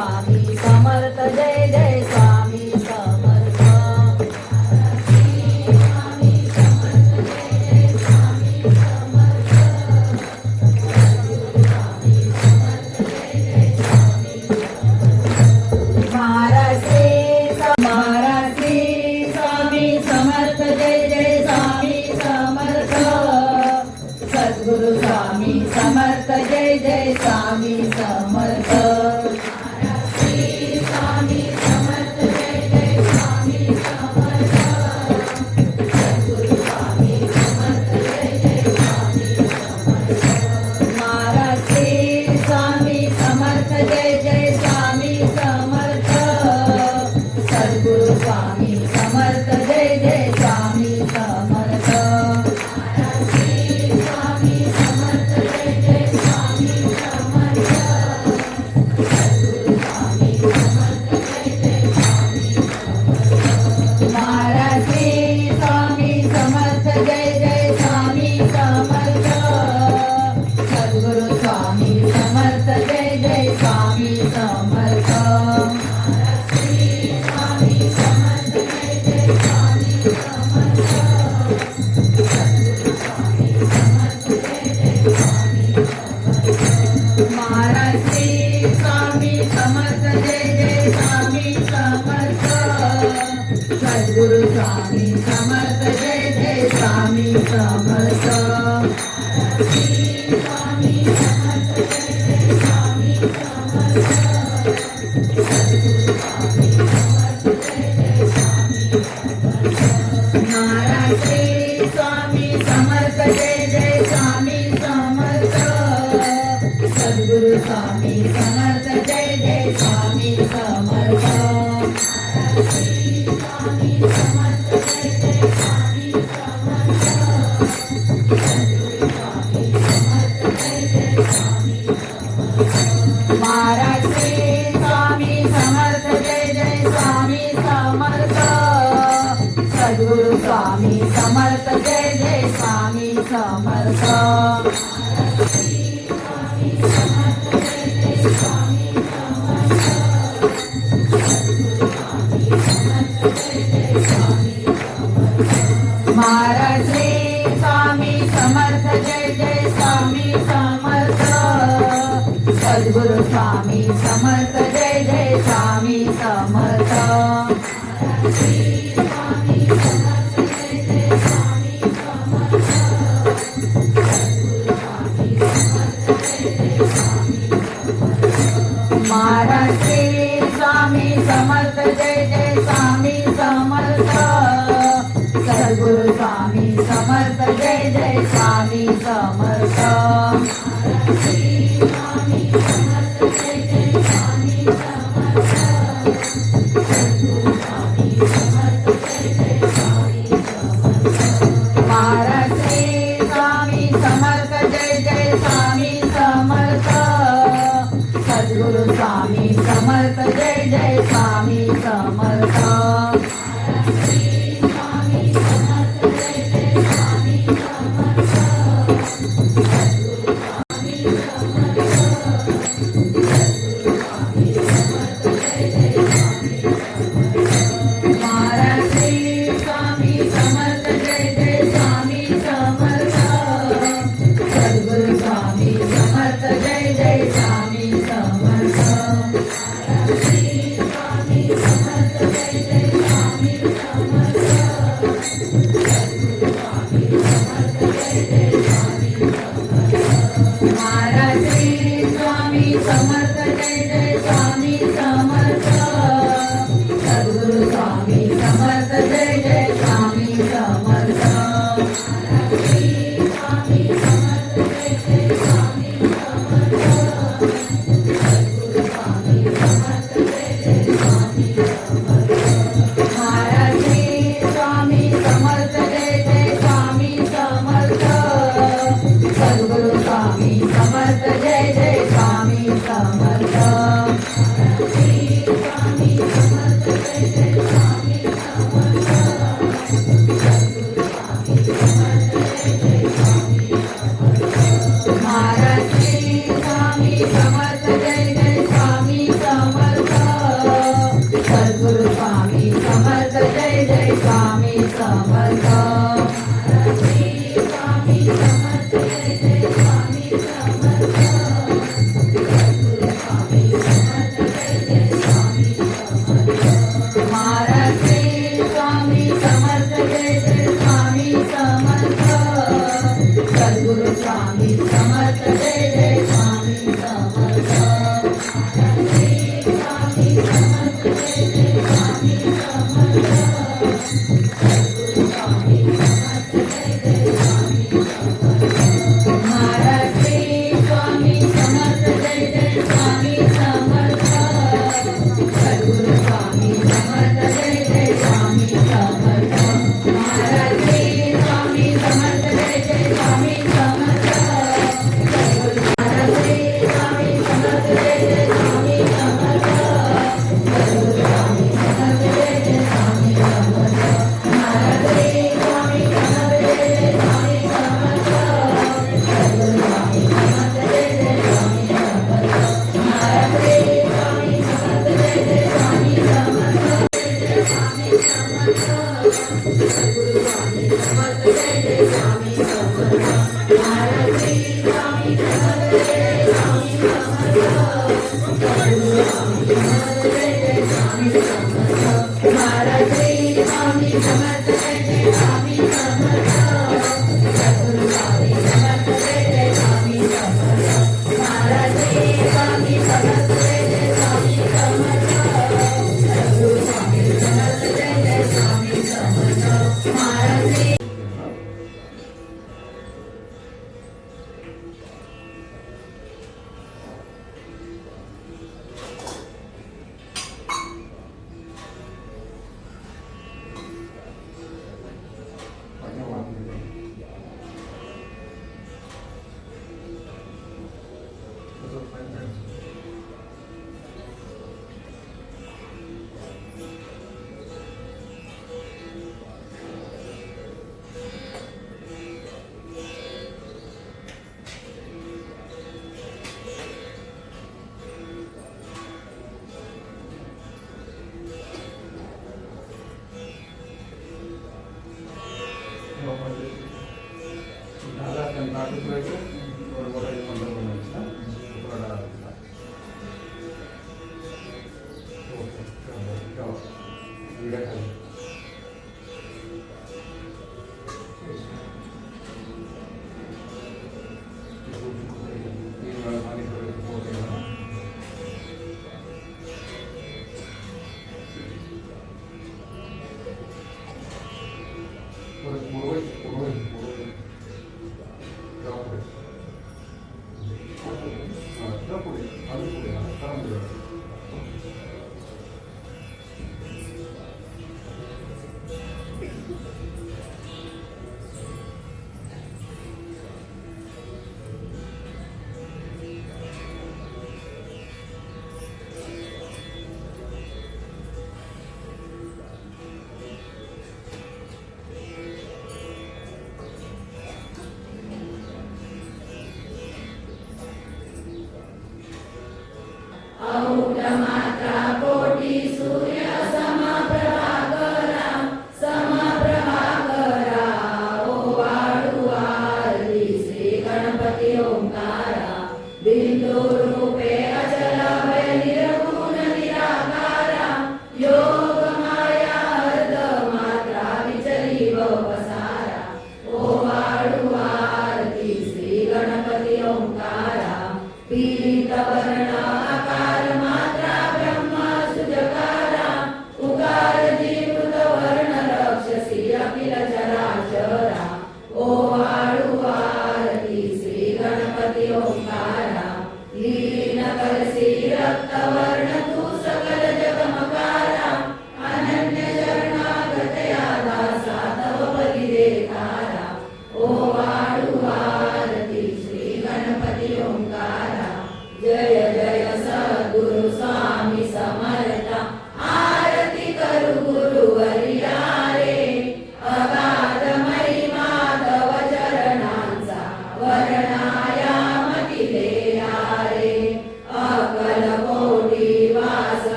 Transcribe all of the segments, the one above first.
Swami Samarth Jai Jai Sadguru Swami Swami Thank you.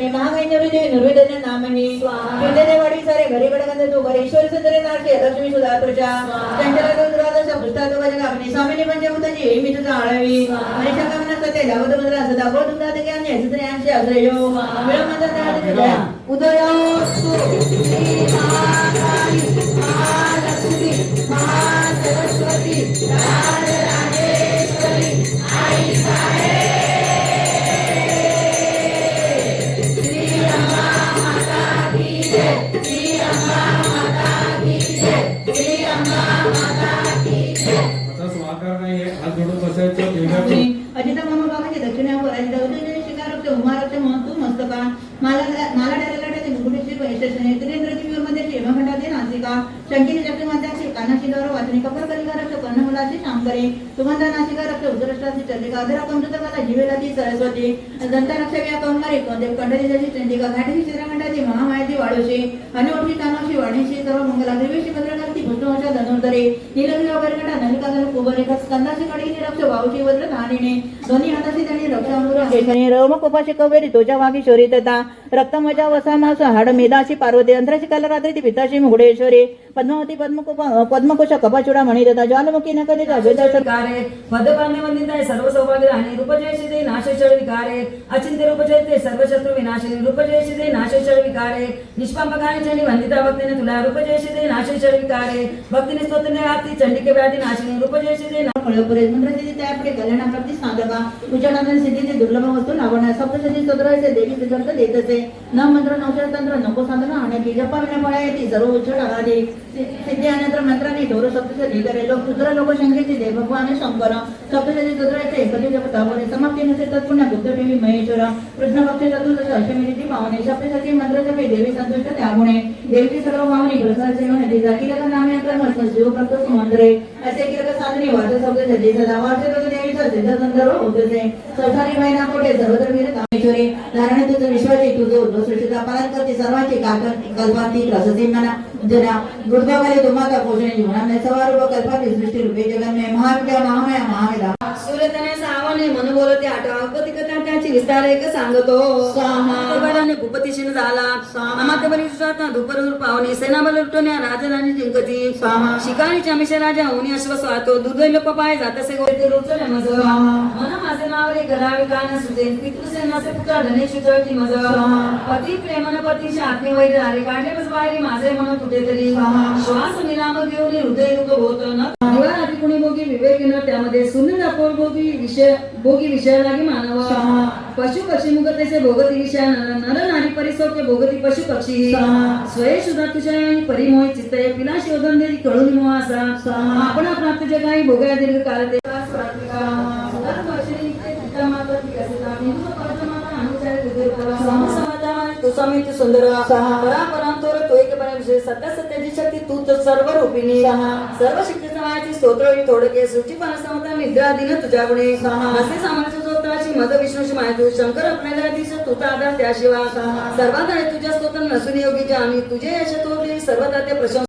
जन्म घेते मी महागाई निरुजे निर्वेदने नामनी विद्येने वाढी सारे घरी बडगंध तू घरी ईश्वर सुंदरे नाट्य लक्ष्मी सुधा तुझ्या चंचला दुरादश पुस्तक वजन आपली स्वामिनी पंचभूताची हे मी तुझा आळवी आणि शकामना सते धावत मंत्र असं दाखव तुझा ते ज्ञान तरी अंशी आश्रयो विळंब तुझ्या श्री महाकाली महालक्ष्मी महासरस्वती आकार नाही हात जोडून बसायचं. देवघरात अजिता मामा बाबाची दक्षिणावर अजिता उदय महत्त्व मस्तका का मला डायलाटाचे मुकुटेश्री पैशाने त्रिनेंद्रची मध्ये नासिका शंकिनी चक्रीमात्याची कानाशी दौर वाचनी कपर कलिकारक्ष करे तुम्हाला नाशिका रक्त उद्रष्टाची चंडिका अधरा कंसुतकाला जीवेलाची सरस्वती. जनता रक्षक या कौमारी कोणदेव कंडलीची चंडिका घाटीची चित्रखंडाची महामायाची वाळूशी अनुवटी तानोशी वाणीशी सर्व मंगला देवीशी भद्रकांती भुष्णवशा धनुर्धरे नीलगिरी वगैरे नलिका कुबरेखा स्कंदाशी कडी रक्ष वाऊची वज्र धारणीने ध्वनी हाताशी त्यांनी रक्षामुर रवम कोपाशी कवेरी तुझ्या वागी शोरी तथा रक्तमजा वसा मास हाड मेदाशी पार्वती अंतराशी कालरात्री ती पिताशी मुगडेश्वरी पद्मावती पद्मकोप पद्मकोश कपाचुडा मणी तथा ज्वालमुखी नकदी अभेदर्शन विकारे पदपान्य वंदिताय सर्व सौभाग्य राहणे रूपजयशिदे नाशेश्वर विकारे अचिंत्य रूपजयते सर्व शत्रू विनाशिनी रूपजयशिदे नाशेश्वर विकारे निष्पापकाने वंदिता भक्तीने तुला रूपजयशिदे नाशेश्वर विकारे भक्तीने स्तोत्रने राहती चंडिके व्याधी नाशिनी रूपजयशिदे फळपुरे मंत्रसिद्धी त्यापुढे कल्याणाप्राप्ती साधका उच्चाटन सिद्धीचे दुर्लभ वस्तू लावण्या सप्तशती स्तोत्राचे देवी सिद्धार्थ देत असे न मंत्र नवशर तंत्र नको साधना आणण्याची जपा विना फळा येते सर्व उच्चट आराधे सिद्धी अनंतर मंत्राने ढोर सप्तशती करे लोक पुत्र लोक शंकेचे देव भगवान शंकर सप्तशती स्तोत्राचे एकते जप समाप्ती नसे तत्पुण्य बुद्ध देवी महेश्वर कृष्ण पक्ष चतुर्दश अष्टमीची पावने सप्तशती मंत्र जपे देवी संतुष्ट त्यागुणे देवीची सर्व मावणी प्रसाद सेवन दिजा किलक नामे मस्त जीव करतो सुमंदरे असे केलं साधने वाद सप्तशती सदा वाद तो देवी सजे संदर्भ होते संसारी महिना कोटे सर्वत्र वीर कामेश्वरी धारण तुझ विश्वाचे तुझ उद्भवसृष्टीचा पालन करते सर्वांची काकण कल्पांती प्रसती मना जना दुर्गावाले तुम्हाला पोषणे जीवनाने सवारूप कल्पांती सृष्टी रूपे जगन्मय महाविद्या महामया महावेदा सूर्यतने सावने मन बोलते आठवा उपती कथा त्याची विस्तार एक सांगतो. स्वाहा. बलाने भूपतीशीन झाला. स्वाहा. अमात्य बली दुपरूर पावनी सेना बल लुटण्या राजधानी जिंकती. स्वाहा. शिकारी चमिष राजा होऊन अश्व स्वातो दुर्दैव पाय जातसे गोते रोचने मज. मन माझे नावरे गरावे गाणं सुजेन पितृसेनाचे पुत्र धनेश उजळती मज. पती प्रेमन पतीचे आत्मे वैर झाले काढले बस बाहेरी माझे मन कुठेतरी. श्वास निनाम घेऊन हृदय रुग होत न न त्यामध्ये सुनील अपोर भोगी विषय भोगी विषय लागे मानव. पशु पक्षी मुगतेचे भोगती विषय नर नर नारी परिसोके भोगती पशु पक्षी. स्वये सुधा तुझ्या परिमोह चित्तय पिला शोधन देरी कळून मोह असा. आपण प्राप्त जे काही भोगया दीर्घ काल ते. सुंदर स्वाहा. परापरांतोर तो एक सत्य सत्याची शक्ती तू तर सर्व रूपिणी. सर्व शक्तीचा मायाची स्तोत्र थोडके सुची समता निद्रा दिन तुझ्या गुणे स्वाहा. असे सामर्थ्य स्तोत्राची मद विष्णूची शंकर आपल्याला दिस तुझा आधार त्याशिवाय. सर्वात तुझ्या स्तोत्र नसून योगीच्या आम्ही तुझे यश तो देवी सर्वदा ते प्रशंसा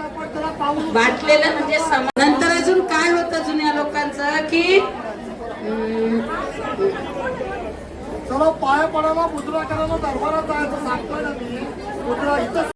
वाटलेलं म्हणजे नंतर अजून काय होतं जुन्या लोकांचं की अं, पाया पडायला मुद्रा करायला दरबारात जायचं सांगतोय ना मी. मुद्रा इथं